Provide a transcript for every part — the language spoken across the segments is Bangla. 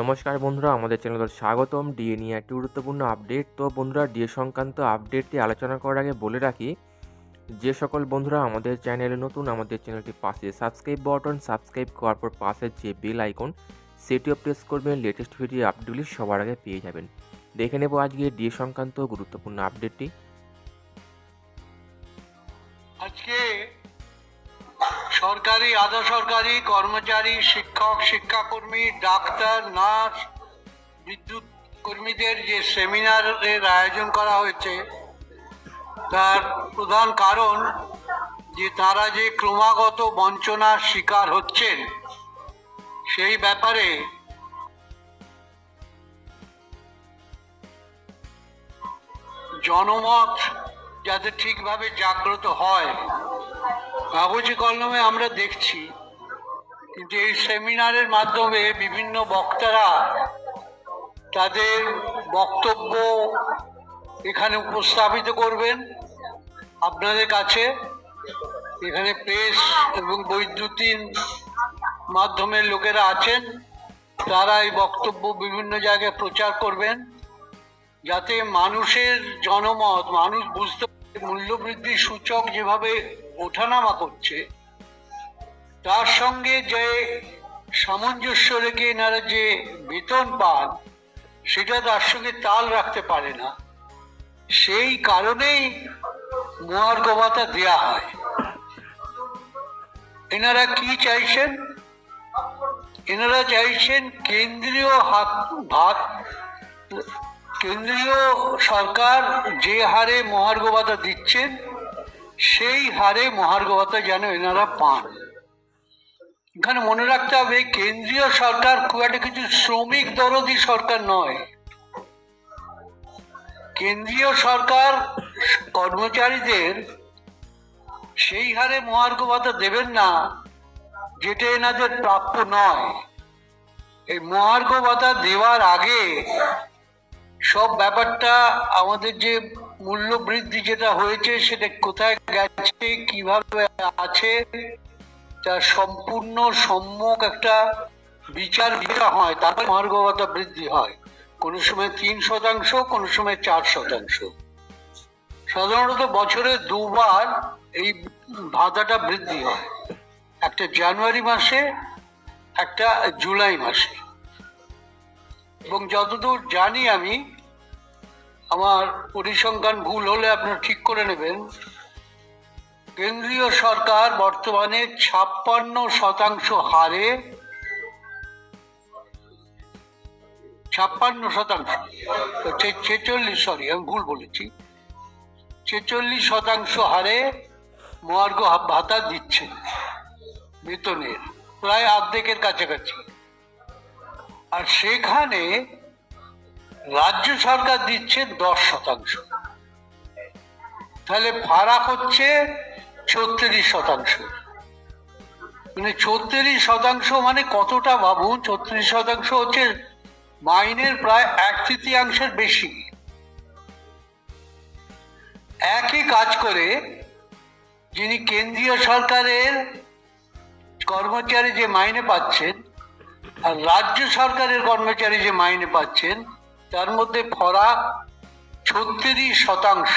নমস্কার বন্ধুরা, আমাদের চ্যানেলে স্বাগতম। ডিএ নিয়ে একটি গুরুত্বপূর্ণ আপডেট তো বন্ধুরা ডিএ সংক্রান্ত আপডেটটি আলোচনা করার আগে বলে রাখি, যে সকল বন্ধুরা আমাদের চ্যানেলে নতুন, আমাদের চ্যানেলটি পাশে সাবস্ক্রাইব বাটন সাবস্ক্রাইব করার পর পাশের যে বেল আইকন সেটিও প্রেস করবেন। লেটেস্ট ভিডিও আপডেটগুলি সবার আগে পেয়ে যাবেন। দেখে নেব আজকে ডিএ সংক্রান্ত গুরুত্বপূর্ণ আপডেটটি আধা সরকারি কর্মচারী, শিক্ষক, শিক্ষাকর্মী, ডাক্তার, নার্স, বিদ্যুৎ কর্মীদের যে সেমিনারের আয়োজন করা হয়েছে, তার প্রধান কারণ যে তারা যে ক্রমাগত বঞ্চনার শিকার হচ্ছেন, সেই ব্যাপারে জনমত যাতে ঠিকভাবে জাগ্রত হয়। কাগজে কলমে আমরা দেখছি কিন্তু এই সেমিনারের মাধ্যমে বিভিন্ন বক্তারা তাদের বক্তব্য এখানে উপস্থাপিত করবেন আপনাদের কাছে, এখানে প্রেস এবং বৈদ্যুতিন মাধ্যমের লোকেরা আছেন, তারা এই বক্তব্য বিভিন্ন জায়গায় প্রচার করবেন যাতে মানুষের জনমত, মানুষ বুঝতে পারে মূল্যবৃদ্ধির সূচক যেভাবে ওঠানামা করছে, তার সঙ্গে যে সামঞ্জস্য রেখে এনারা যে বেতন পান, সেটা তার সঙ্গে তাল রাখতে পারে না। সেই কারণেই মহার্ঘ ভাতা দেওয়া হয়। এনারা কি চাইছেন? এনারা চাইছেন কেন্দ্রীয় হাত ভাত কেন্দ্রীয় সরকার যে হারে মহার্ঘ ভাতা দিচ্ছেন, সেই হারে মহার্ঘ ভাতা যেন এনারা পান। এখানে মনে রাখতে হবে, কেন্দ্রীয় সরকার খুব একটা কিছু শ্রমিক দরদি সরকার নয়। কেন্দ্রীয় সরকার কর্মচারীদের সেই হারে মহার্ঘ ভাতা দেবেন না, যেটা এনাদের প্রাপ্য নয়। এই মহার্ঘ ভাতা দেওয়ার আগে সব ব্যাপারটা আমাদের যে মূল্য বৃদ্ধি যেটা হয়েছে সেটা কোথায় গেছে, কীভাবে আছে, তার সম্পূর্ণ সম্যক একটা বিচার বিচার হয়, তারপরে মহার্ঘ ভাতা বৃদ্ধি হয়। কোনো সময় তিন শতাংশ, কোনো সময় চার শতাংশ। সাধারণত বছরে দুবার এই ভাতাটা বৃদ্ধি হয়। একটা জানুয়ারি মাসে, একটা জুলাই মাসে। এবং যতদূর জানি আমি আমার পরিসংখ্যান ভুল হলে আপনারা ঠিক করে নেবেন। কেন্দ্রীয় সরকার বর্তমানে ছাপ্পান্ন শতাংশ হারে, ছাপ্পান্ন শতাংশ ছেচল্লিশ সরি আমি ভুল বলেছি। ছেচল্লিশ শতাংশ হারে মহার্ঘ ভাতা দিচ্ছে বেতনের, প্রায় অর্ধেকের কাছাকাছি। আর সেখানে রাজ্য সরকার দিচ্ছে দশ শতাংশ। তাহলে ফারাক হচ্ছে ছত্রিশ শতাংশ। মানে ছত্রিশ শতাংশ মানে কতটা ভাবুন? ছত্রিশ শতাংশ হচ্ছে মাইনের প্রায় এক তৃতীয়াংশের বেশি। একই কাজ করে যিনি কেন্দ্রীয় সরকারের কর্মচারী যে মাইনে পাচ্ছেন আর রাজ্য সরকারের কর্মচারী যে মাইনে পাচ্ছেন তার মধ্যে ফরাক ছত্রিশ শতাংশ।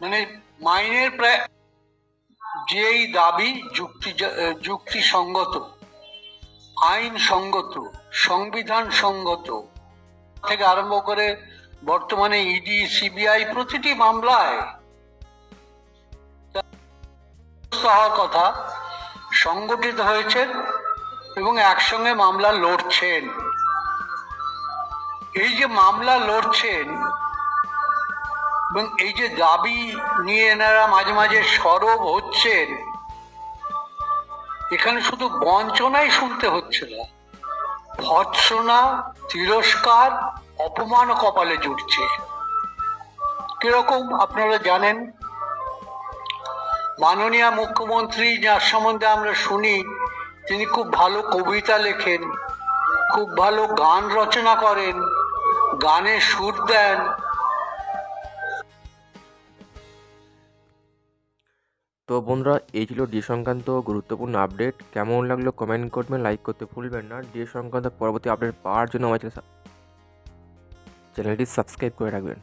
মানে মাইনের প্রায় যেই দাবি যুক্তি, যুক্তিসঙ্গত আইন সঙ্গত সংবিধান সঙ্গত থেকে আরম্ভ করে বর্তমানে ইডি, সিবিআই প্রতিটি মামলায় হওয়ার কথা সংগঠিত হয়েছেন এবং একসঙ্গে মামলা লড়ছেন। এই যে মামলা লড়ছেন এবং এই যে দাবি নিয়ে এনারা মাঝে মাঝে সরব হচ্ছেন, এখানে শুধু বঞ্চনাই শুনতে হচ্ছে না, ভৎসনা, তিরস্কার, অপমান কপালে জুটছে। কীরকম আপনারা জানেন? মাননীয় মুখ্যমন্ত্রী যার সম্বন্ধে আমরা শুনি, তিনি খুব ভালো কবিতা লেখেন, খুব ভালো গান রচনা করেন গানে সুর দেন। তো বন্ধুরা, এই ছিল ডি সংক্রান্ত গুরুত্বপূর্ণ আপডেট। কেমন লাগল কমেন্ট করবেন, লাইক করতে ভুলবেন না। ডি সংক্রান্ত পরবর্তী আপডেট পাওয়ার জন্য আমার চ্যানেলটি সাবস্ক্রাইব করে রাখবেন।